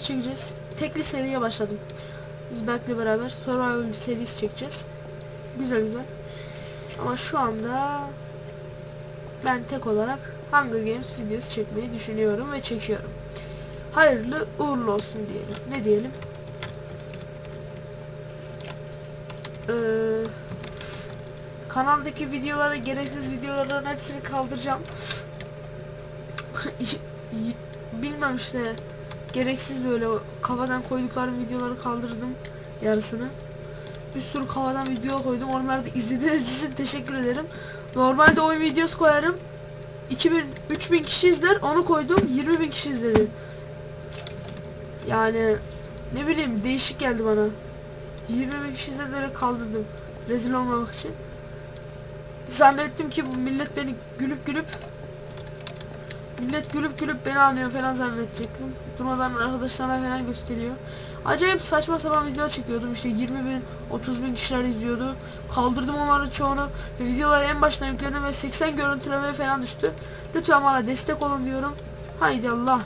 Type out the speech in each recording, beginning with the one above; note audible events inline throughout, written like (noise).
videosu çekeceğiz. Tekli seriye başladım. Biz Berk'le beraber Survival serisi çekeceğiz. Güzel güzel. Ama şu anda ben tek olarak Hunger Games videosu çekmeyi düşünüyorum ve çekiyorum. Hayırlı uğurlu olsun diyelim. Ne diyelim? Ee, kanaldaki videoları, gereksiz videoların hepsini kaldıracağım. (laughs) Bilmem işte gereksiz böyle kafadan koyduklarım videoları kaldırdım yarısını. Bir sürü kafadan video koydum. Onları da izlediğiniz için teşekkür ederim. Normalde oyun videosu koyarım. 2000 3000 kişi izler. Onu koydum. 20 bin kişi izledi. Yani ne bileyim değişik geldi bana. 20 bin kişi izledileri kaldırdım. Rezil olmamak için. Zannettim ki bu millet beni gülüp gülüp Millet gülüp gülüp beni anlıyor falan zannedecektim. Durmadan arkadaşlarına falan gösteriyor. Acayip saçma sapan video çekiyordum. İşte 20 bin, 30 bin kişiler izliyordu. Kaldırdım onların çoğunu. Ve videoları en baştan yükledim ve 80 görüntüleme falan düştü. Lütfen bana destek olun diyorum. Haydi Allah.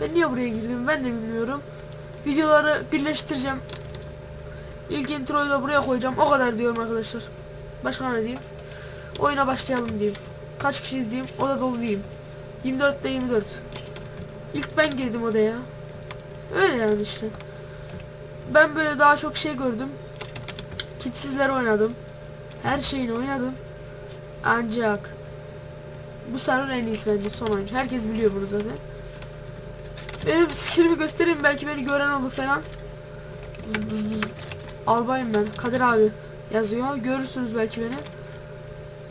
Ben niye buraya girdim ben de bilmiyorum. Videoları birleştireceğim. İlk introyu da buraya koyacağım. O kadar diyorum arkadaşlar. Başka ne diyeyim? Oyuna başlayalım diyeyim. Kaç kişi izleyeyim? O da dolu diyeyim. 24'te 24. İlk ben girdim odaya. Öyle yani işte. Ben böyle daha çok şey gördüm. Kitsizler oynadım. Her şeyini oynadım. Ancak bu server en iyisi bence son oyuncu. Herkes biliyor bunu zaten. Benim skillimi göstereyim belki beni gören olur falan. Albayım ben. Kadir abi yazıyor. Görürsünüz belki beni.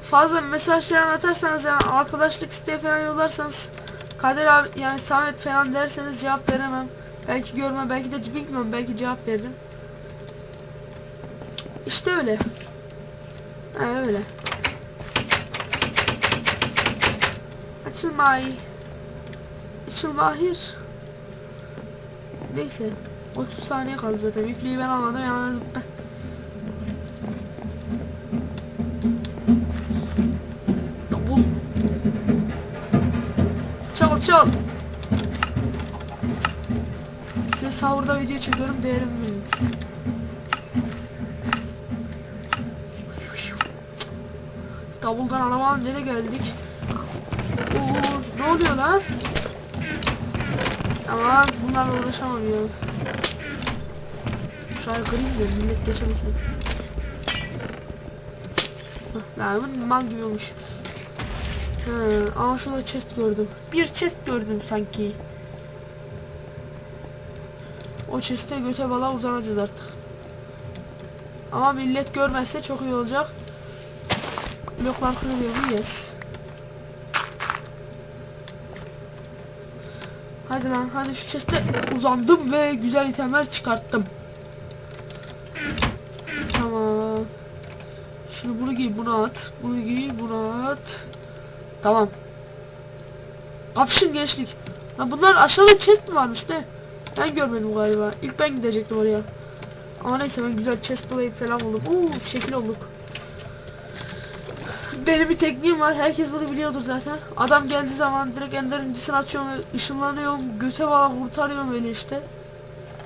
Fazla mesaj falan atarsanız yani arkadaşlık isteği falan yollarsanız Kadir abi yani Samet falan derseniz cevap veremem. Belki görmem belki de bilmiyorum belki cevap veririm. İşte öyle. Ha öyle. Açıl May. Açıl Mahir. Neyse. 30 saniye kaldı zaten. İpliği ben almadım yalnız. Davul. Çal. Size sahurda video çekiyorum değerim bilin. Davuldan arabanın nereye geldik? Oo, ne oluyor lan? Ama bunlarla uğraşamam ya. Şurayı kırayım da millet geçemesin. Lan mal gibi olmuş. He, ama şurada chest gördüm. Bir chest gördüm sanki. O chest'e göte bala uzanacağız artık. Ama millet görmezse çok iyi olacak. Bloklar kırılıyor mu? Yes. Hadi lan hadi şu chest'e uzandım ve güzel itemler çıkarttım. Tamam. Şunu bunu giy bunu at. Bunu giy bunu at. Tamam. Kapışın gençlik. Lan bunlar aşağıda chest mi varmış ne? Ben görmedim galiba. İlk ben gidecektim oraya. Ama neyse ben güzel chest plate falan buldum. Uuu şekil olduk. Benim bir tekniğim var. Herkes bunu biliyordur zaten. Adam geldiği zaman direkt ender incisini açıyorum ve ışınlanıyorum. Göte bala kurtarıyorum öyle işte.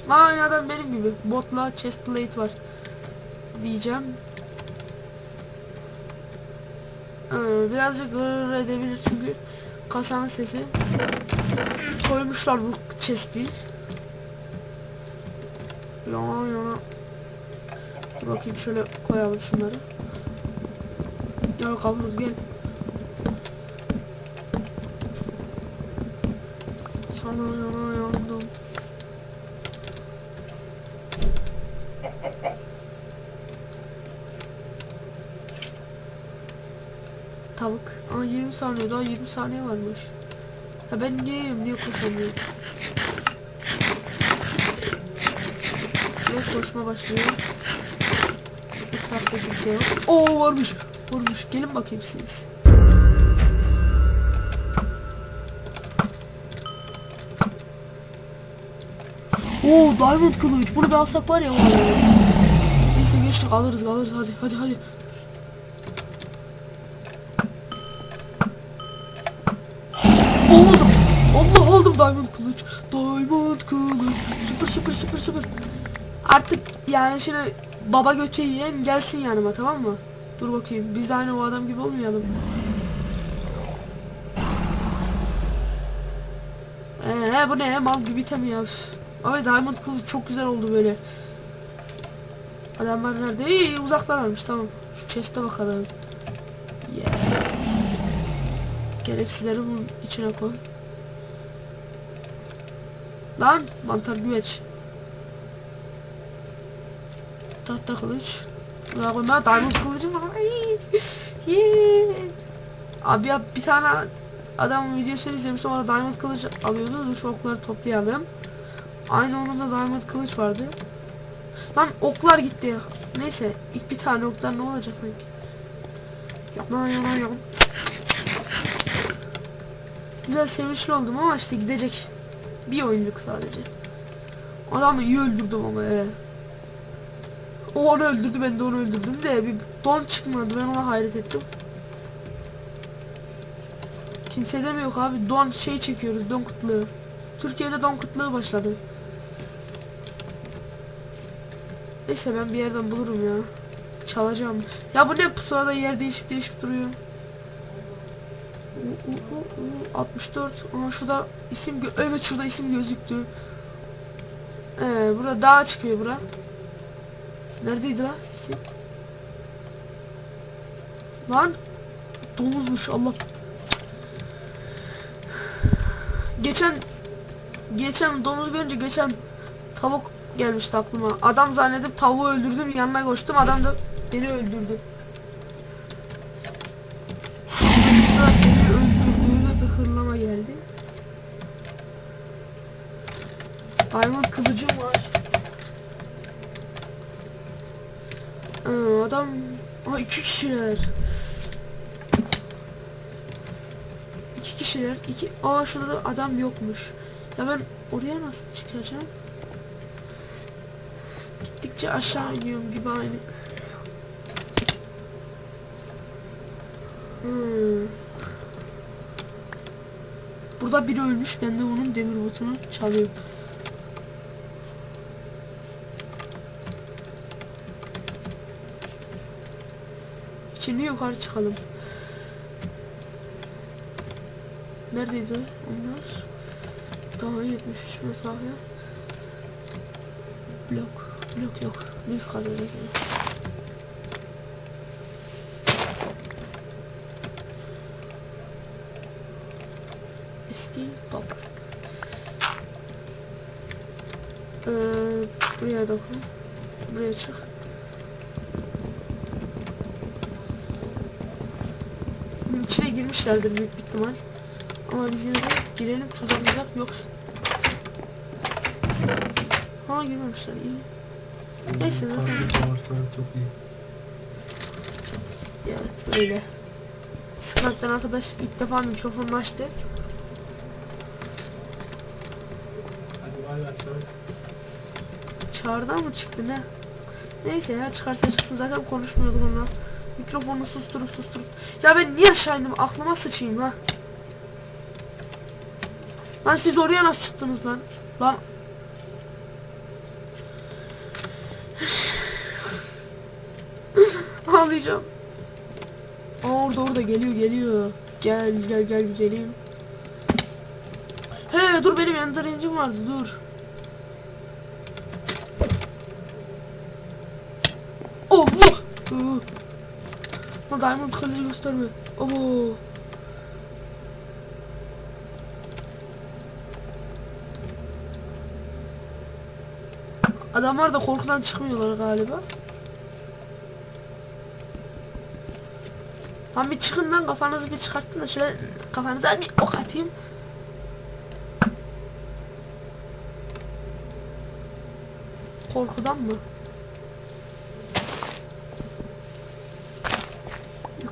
Aynı adam benim gibi. Botla chest plate var. Diyeceğim. Ee, birazcık gırır edebilir çünkü kasanın sesi. Soymuşlar bu chest'i. Yana yana. Dur bakayım şöyle koyalım şunları. Gel kabloz gel. Sana yana Tavuk. Aa 20 saniye daha 20 saniye varmış. Ha ben niyeyim niye koşamıyorum? Ve koşma başlıyor. Etrafta kimse yok. Oo varmış. Varmış. Gelin bakayım siz. Oo diamond kılıç. Bunu bir alsak var ya. ya. Neyse geçtik alırız alırız hadi hadi hadi. Kılıç. Diamond kılıç. Süper süper süper süper. Artık yani şimdi baba götü yiyen gelsin yanıma tamam mı? Dur bakayım biz de aynı o adam gibi olmayalım. Eee bu ne mal gibi item ya. Ay diamond kılıç çok güzel oldu böyle. Adamlar nerede? İyi uzaklarmış tamam. Şu chest'e bakalım. Yes. Gereksizleri bunun içine koy. Lan mantar güveç. Tahta kılıç. Buna koyma diamond kılıcım var. Ay. Yee. Abi ya bir tane adam videosunu izlemiştim orada diamond kılıç alıyordu. Şu okları toplayalım. Aynı onun da diamond kılıç vardı. Lan oklar gitti. Neyse ilk bir tane oklar ne olacak sanki. Yapma yapma yapma. Biraz sevinçli oldum ama işte gidecek. Bir oyunluk sadece. Adamı iyi öldürdüm ama ee. O onu öldürdü ben de onu öldürdüm de bir don çıkmadı ben ona hayret ettim. Kimsede mi yok abi don şey çekiyoruz don kıtlığı. Türkiye'de don kıtlığı başladı. Neyse ben bir yerden bulurum ya. Çalacağım. Ya bu ne pusulada yer değişip değişip duruyor. U, u, u, u, 64. Aa şurada isim evet şurada isim gözüktü. Ee, burada dağ çıkıyor bura. Neredeydi la isim? Lan domuzmuş Allah. Geçen geçen domuz görünce geçen tavuk gelmişti aklıma. Adam zannedip tavuğu öldürdüm yanına koştum adam da beni öldürdü. Diamond kılıcım var. Aa, adam Aa, iki kişiler. İki kişiler. iki Aa şurada da adam yokmuş. Ya ben oraya nasıl çıkacağım? Gittikçe aşağı iniyorum gibi aynı. Hmm. Burada biri ölmüş. Ben de onun demir botunu çalıyorum. Şimdi yukarı çıkalım. Neredeydi onlar? Daha 73 mesafe. Blok. Blok yok. Biz kazanacağız. Eski toprak. Ee, buraya koy. Buraya çık. Bunun içine girmişlerdir büyük bir ihtimal. Ama biz yine de girelim tuzak yok. Ha girmemişler iyi. Neyse zaten. Çok iyi. Evet öyle. Skype'den arkadaş ilk defa mikrofonunu açtı. Hadi bay bay sana. Çağrıdan mı çıktı ne? Neyse ya çıkarsa çıksın zaten konuşmuyorduk onunla. Mikrofonu susturup susturup. Ya ben niye aşağı indim aklıma sıçayım ha. Lan siz oraya nasıl çıktınız lan? Lan. (sighs) Ağlayacağım. Aa orada orada geliyor geliyor. Gel gel gel güzelim. He dur benim ender incim vardı dur. Allah! Iı. Lan diamond kılıcı gösterme. Abo. Adamlar da korkudan çıkmıyorlar galiba. Lan bir çıkın lan kafanızı bir çıkartın da şöyle kafanıza bir ok atayım. Korkudan mı?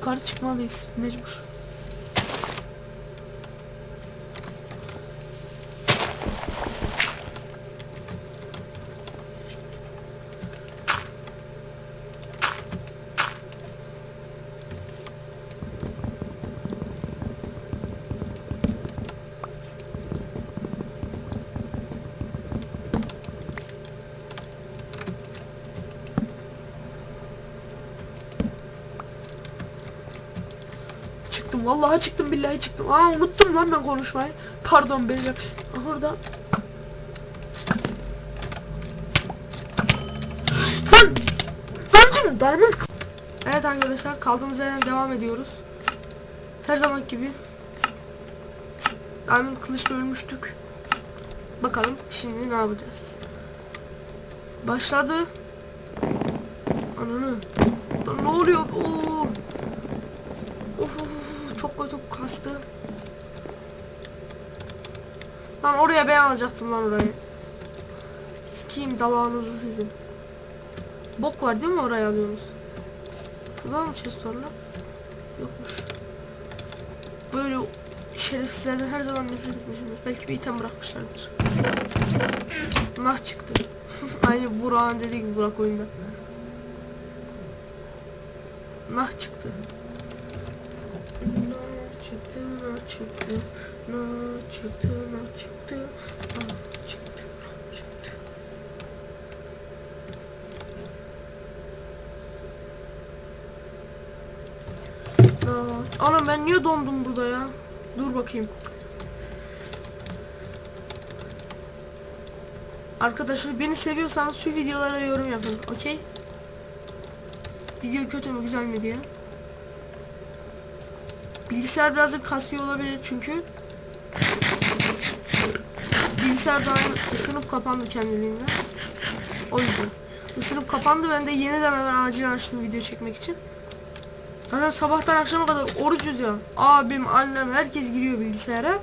Yukarı çıkmalıyız mecbur. Vallahi çıktım billahi çıktım. Aa unuttum lan ben konuşmayı. Pardon beyler. Orada. Lan! Öldüm diamond. Evet arkadaşlar kaldığımız yerden devam ediyoruz. Her zaman gibi. Diamond kılıçla ölmüştük. Bakalım şimdi ne yapacağız. Başladı. Ananı. Lan ne oluyor? Oo. Of of of çok kastı. Lan oraya ben alacaktım lan orayı. Sikeyim dalağınızı sizin. Bok var değil mi oraya alıyorsunuz? Şurada mı chest var? Yokmuş. Böyle şerefsizlerden her zaman nefret etmişim. Belki bir item bırakmışlardır. Nah çıktı. (laughs) Aynı Burak'ın dediği gibi Burak oyunda. Nah çıktı. Çıktı, nah çıktı. Nah çıktı, nah çıktı. Nah çıktı, nah çıktı. Anam ben niye dondum burada ya? Dur bakayım. Arkadaşlar beni seviyorsanız şu videolara yorum yapın. Okey? Video kötü mü güzel mi diye. Bilgisayar birazcık kasıyor olabilir çünkü. Bilgisayar daha ısınıp kapandı kendiliğinden. O yüzden. Isınıp kapandı ben de yeniden hemen acil açtım video çekmek için. Zaten sabahtan akşama kadar orucuz ya. Abim, annem herkes giriyor bilgisayara.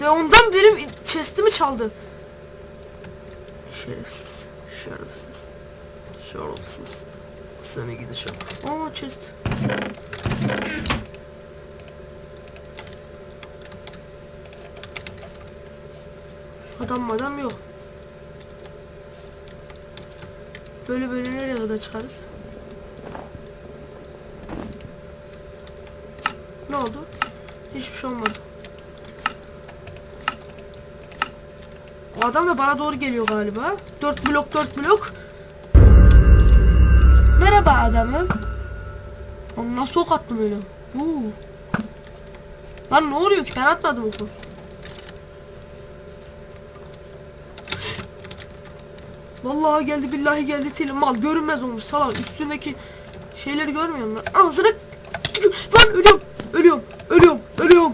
Ve ondan benim chest'imi çaldı. Şerefsiz. Şerefsiz. Şerefsiz. Seni gidi şok. Aa chest. Adam madam yok. Böyle böyle nereye kadar çıkarız? Ne oldu? Hiçbir şey olmadı. O adam da bana doğru geliyor galiba. 4 blok 4 blok. Merhaba adamım. Nasıl ok attım öyle? Huu. Lan ne oluyor ki? Ben atmadım oku. Vallahi geldi billahi geldi tili mal görünmez olmuş salak üstündeki şeyleri görmüyor musun? Ağzına tükür- lan ölüyorum ölüyorum ölüyorum ölüyorum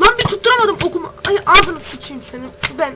lan bir tutturamadım okumu ay ağzını sıçayım senin ben